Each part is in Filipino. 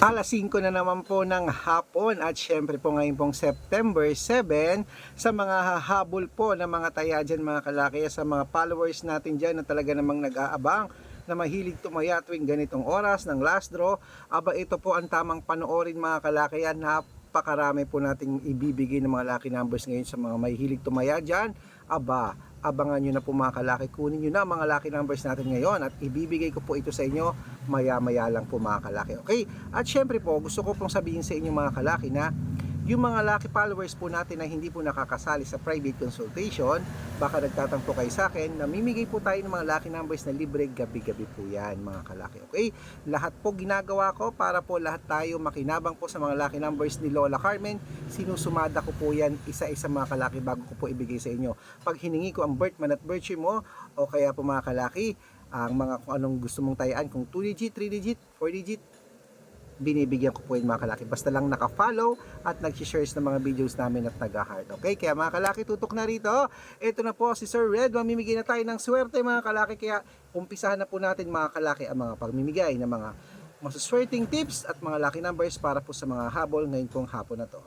Alas 5 na naman po ng hapon at syempre po ngayon pong September 7 sa mga hahabol po ng mga taya dyan mga kalaki sa mga followers natin dyan na talaga namang nag-aabang na mahilig tumaya tuwing ganitong oras ng last draw. Aba ito po ang tamang panoorin mga kalaki yan. Napakarami po nating ibibigay ng mga lucky numbers ngayon sa mga mahilig tumaya dyan. Aba, abangan nyo na po mga kalaki. Kunin nyo na mga lucky numbers natin ngayon at ibibigay ko po ito sa inyo maya-maya lang po mga kalaki. Okay? At syempre po, gusto ko pong sabihin sa inyo mga kalaki na yung mga lucky followers po natin na hindi po nakakasali sa private consultation, baka nagtatampo kayo sa akin, namimigay po tayo ng mga lucky numbers na libre gabi-gabi po yan mga kalaki. Okay? Lahat po ginagawa ko para po lahat tayo makinabang po sa mga lucky numbers ni Lola Carmen. Sinusumada ko po yan isa-isa mga kalaki bago ko po ibigay sa inyo. Pag hiningi ko ang birth man at birth year mo, o kaya po mga kalaki, ang mga kung anong gusto mong tayaan, kung 2 digit, 3 digit, 4 digit, binibigyan ko po yun mga kalaki. Basta lang naka-follow at nag-shares ng mga videos namin at nag-heart. Okay? Kaya mga kalaki, tutok na rito. Ito na po si Sir Red. Mamimigay na tayo ng swerte mga kalaki. Kaya umpisahan na po natin mga kalaki ang mga pagmimigay ng mga masuswerteng tips at mga lucky numbers para po sa mga habol ngayon pong hapon na to.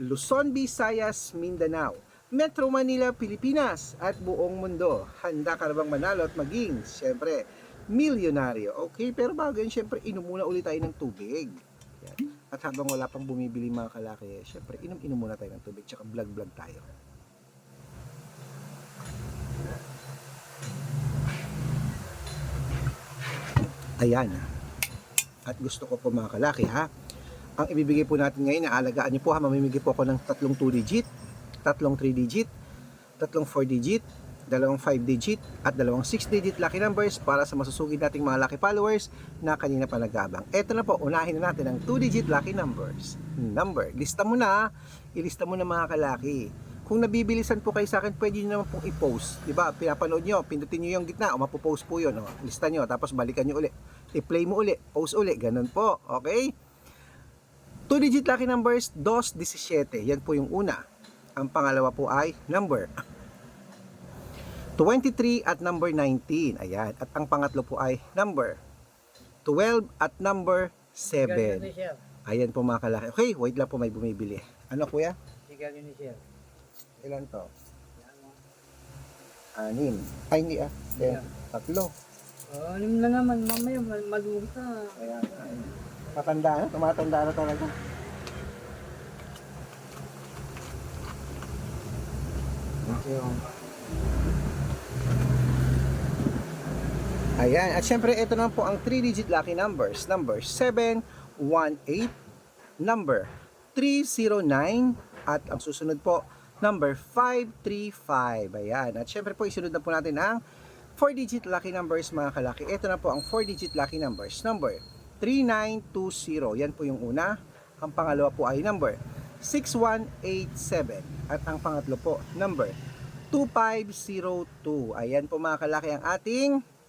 Luzon, Visayas, Mindanao, Metro Manila, Pilipinas at buong mundo. Handa ka na bang manalo at maging, syempre, milyonaryo. Okay, pero bago yun, syempre, inom muna ulit tayo ng tubig. Yan. At habang wala pang bumibili mga kalaki, syempre, inom-inom muna tayo ng tubig, tsaka vlog-vlog tayo. Ayan. At gusto ko po mga kalaki ha, ang ibibigay po natin ngayon, naalagaan niyo po ha, mamimigay po ako ng tatlong 2 digit, tatlong 3 digit, tatlong 4 digit, dalawang 5 digit at dalawang 6 digit lucky numbers para sa masusugid nating mga lucky followers na kanina pa nag-abang. Ito na po, unahin na natin ang 2 digit lucky numbers. Number, lista mo na, ilista mo na mga kalaki. Kung nabibilisan po kayo sa akin, pwede nyo naman pong i-post. Diba? Pinapanood nyo, pindutin nyo yung gitna, o mapopost po yun. O, lista nyo, tapos balikan nyo uli. I-play mo uli, post uli, ganun po. Okay? 2 digit lucky numbers, 217. Yan po yung una. Ang pangalawa po ay number 23 at number 19. Ayan. At ang pangatlo po ay number 12 at number 7. Ayan po mga kalaki. Okay, wait lang po may bumibili. Ano kuya? Sigal yun ni Sir. Ilan to? Anim. Ay, hindi ah. Then, tatlo. Oh, anim na naman, mamaya malugi ka. Ayan. Matanda na, tumatanda na talaga. Thank you. Ayan, at syempre ito naman po ang 3-digit lucky numbers. Number 718, number 309, at ang susunod po, number 535. Ayan, at syempre po isunod na po natin ang 4-digit lucky numbers mga kalaki. Ito na po ang 4-digit lucky numbers. Number 3920. Yan po yung una. Ang pangalawa po ay number 6187. At ang pangatlo po, number 2502. Ayan po mga kalaki ang ating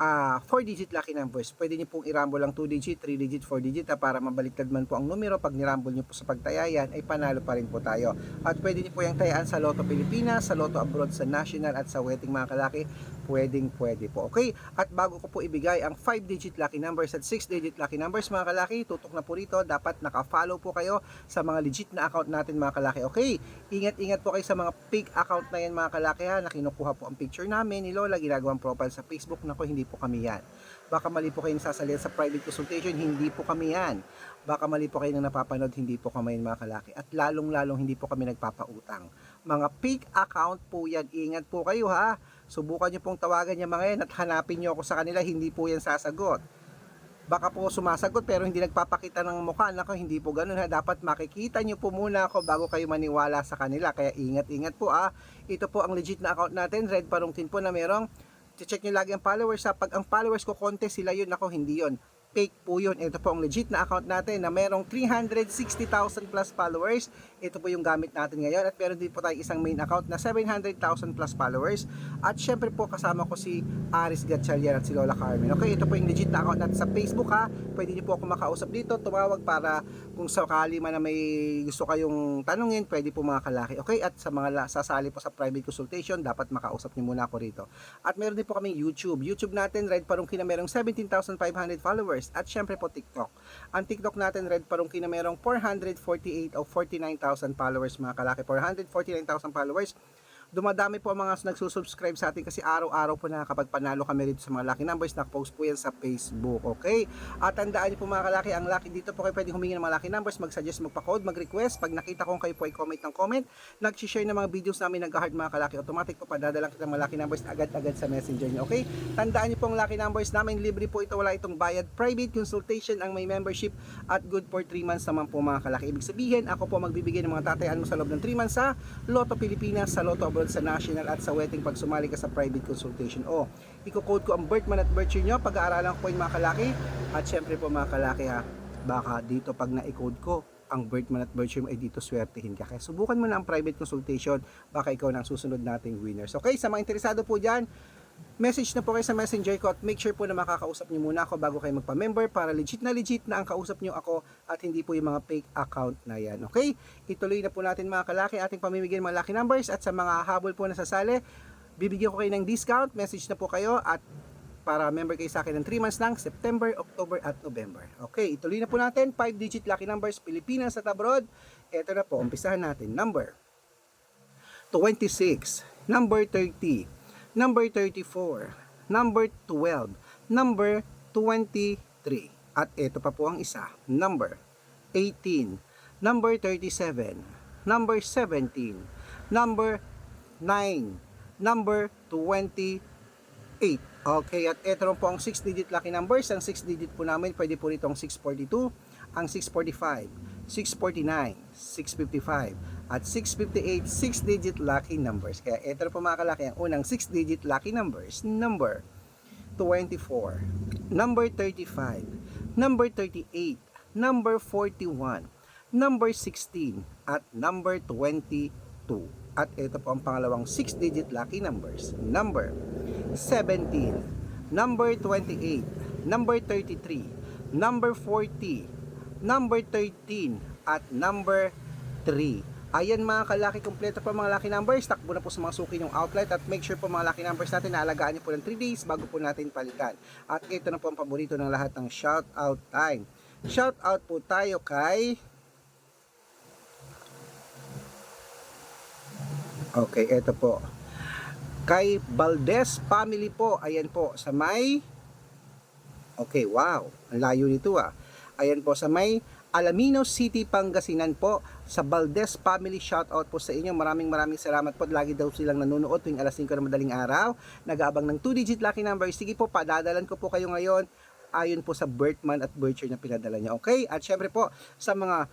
ah 4-digit lucky numbers. Pwede niyo pong i-rumble ang 2-digit, 3-digit, 4-digit ha, para mabaliktad man po ang numero. Pag ni-rumble niyo po sa pagtayayan, ay panalo pa rin po tayo. At pwede niyo po yung tayaan sa Lotto Pilipinas, sa Lotto Abroad, sa National at sa Wedding mga kalaki. Pwedeng pwede po. Okay? At bago ko po ibigay ang 5-digit lucky numbers at 6-digit lucky numbers mga kalaki, tutok na po rito. Dapat naka-follow po kayo sa mga legit na account natin mga kalaki. Okay? Ingat-ingat po kayo sa mga fake account na yan mga kalaki ha, na kinukuha po ang picture namin ni Lola, ginagawang profile sa Facebook. Nako, hindi po kami yan. Baka mali po kayo nasasalihan sa private consultation, hindi po kami yan. Baka mali po kayo na napapanood, hindi po kami yan mga kalaki. At lalong-lalong hindi po kami nagpapautang. Mga fake account po yan, ingat po kayo ha. Subukan nyo pong tawagan yung mga yan at hanapin nyo ako sa kanila, hindi po yan sasagot. Baka po sumasagot pero hindi nagpapakita ng mukha. Nako hindi po ganun ha? Dapat makikita nyo po muna ako bago kayo maniwala sa kanila. Kaya ingat ingat po ah. Ito po ang legit na account natin red parungtin po na merong check nyo lagi ang followers ha? Pag ang followers ko konti sila yun. Ako hindi yun. Fake po yun. Ito po ang legit na account natin na merong 360,000 plus followers Ito po yung gamit natin ngayon at meron din po tayo isang main account na 700,000 plus followers. At syempre po kasama ko si Aris Gatchalian at si Lola Carmen. Okay, ito po yung legit na account natin sa Facebook ha. Pwede niyo po ako makausap dito, tumawag para kung sakali man na may gusto kayong tanungin, pwede po mga kalaki. Okay, at sa mga sasali po sa private consultation, dapat makausap niyo muna ako rito. At meron din po kaming YouTube. YouTube natin, Red Parungki na merong 17,500 followers. At syempre po TikTok. Ang TikTok natin, Red Parungki na merong 448 o 49,000 followers mga kalaki. 449,000 followers. Dumadami po ang mga nagsusubscribe sa atin kasi araw-araw po nakakapagpanalo kami rito sa mga lucky numbers. Nakapost po yan sa Facebook, okay? At tandaan niyo po mga kalaki, ang lucky dito po kayo pwedeng humingi ng mga lucky numbers, mag-suggest, magpa-code, mag-request. Pag nakita kong kayo po ay comment ng comment, nag-share ng mga videos namin nag-heart mga kalaki, automatic po padadala kita ng mga lucky numbers agad-agad sa messenger niyo, okay? Tandaan niyo po ang lucky numbers namin, libre po ito, wala itong bayad. Private consultation ang may membership at good for 3 months naman po mga kalaki. Ibig sabihin, ako po magbibigay ng mga tatayaan mo sa loob ng 3 months sa Lotto Pilipinas, sa Lotto Abroad sa National at sa wedding pag sumali ka sa private consultation. O, iko-code ko ang birth month at birth year nyo, pag-aaralan ko po yung mga kalaki. At syempre po mga kalaki ha, baka dito pag na-code ko, ang birth month at birth year mo ay dito swertihin ka. Kaya subukan mo na ang private consultation, baka ikaw na ang susunod nating winners. Okay, sa mga interesado po dyan, message na po kayo sa messenger ko at make sure po na makakausap nyo muna ako bago kayo magpa-member para legit na legit na ang kausap nyo ako at hindi po yung mga fake account na yan. Okay? Ituloy na po natin mga kalaki ating pamimigay ng mga lucky numbers at sa mga habol po na sasali, bibigyan ko kayo ng discount, message na po kayo at para member kayo sa akin ng 3 months lang, September, October at November. Okay, ituloy na po natin, 5 digit lucky numbers, Pilipinas at abroad. Ito na po, umpisahan natin. Number 26, number 30, number 34, number 12, number 23. At ito pa po ang isa, number 18, number 37, number 17, number 9, number 28. Okay, at ito rin po ang 6-digit lucky numbers. Ang 6-digit po namin, pwede po rito ang 642, ang 645, 649, 655, at 658 6-digit lucky numbers. Kaya ito na po mga kalaki ang unang 6-digit lucky numbers. Number 24, number 35, number 38, number 41, number 16, at number 22. At ito po ang pangalawang 6-digit lucky numbers. Number 17, number 28, number 33, number 40, number 13, at number 3. Ayan mga kalaki, kompleto po mga lucky numbers. Takbo na po sa mga suki yung outlet at make sure po mga lucky numbers natin na alagaan nyo po ng 3 days bago po natin palitan. At ito na po ang paborito ng lahat ng shout out time. Shout out po tayo kay Okay, ito po. Kay Valdez family po. Ayan po sa may Okay, wow. Ang layo nito ah. Ayan po sa may Alamino City, Pangasinan po. Sa Valdez family, shout out po sa inyo. Maraming maraming salamat po. Lagi daw silang nanonood tuwing alas 5 ng madaling araw. Nag-aabang ng 2-digit lucky number. Sige po, padadalan ko po kayo ngayon ayon po sa birth month at birth year na pinadala niya. Okay? At syempre po, sa mga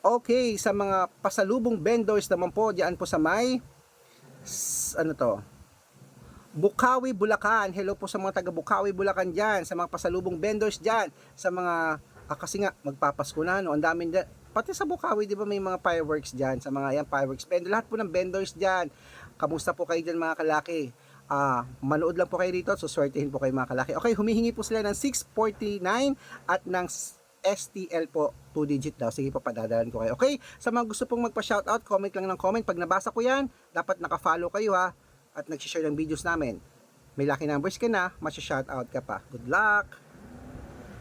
Okay, sa mga pasalubong vendors naman po, diyan po sa may ano to? Bukawi, Bulacan. Hello po sa mga taga Bukawi, Bulacan diyan, sa mga pasalubong vendors diyan, sa mga ah, kasi nga magpapasko na no, ang daming dyan. Pati sa Bukawi, 'di ba may mga fireworks diyan, sa mga yan fireworks vendor. Lahat po ng vendors diyan. Kamusta po kayo diyan mga kalaki? Ah, manood lang po kayo rito at suswertehin po kayo mga kalaki. Okay, humihingi po sila ng 649 at ng STL po, 2 digit daw. Sige po, padadalan ko kayo. Okay? Sa mga gusto pong magpa-shoutout, comment lang ng comment. Pag nabasa ko yan, dapat naka-follow kayo ha. At nag-share ng videos namin. May lucky numbers ka na, masya-shoutout ka pa. Good luck!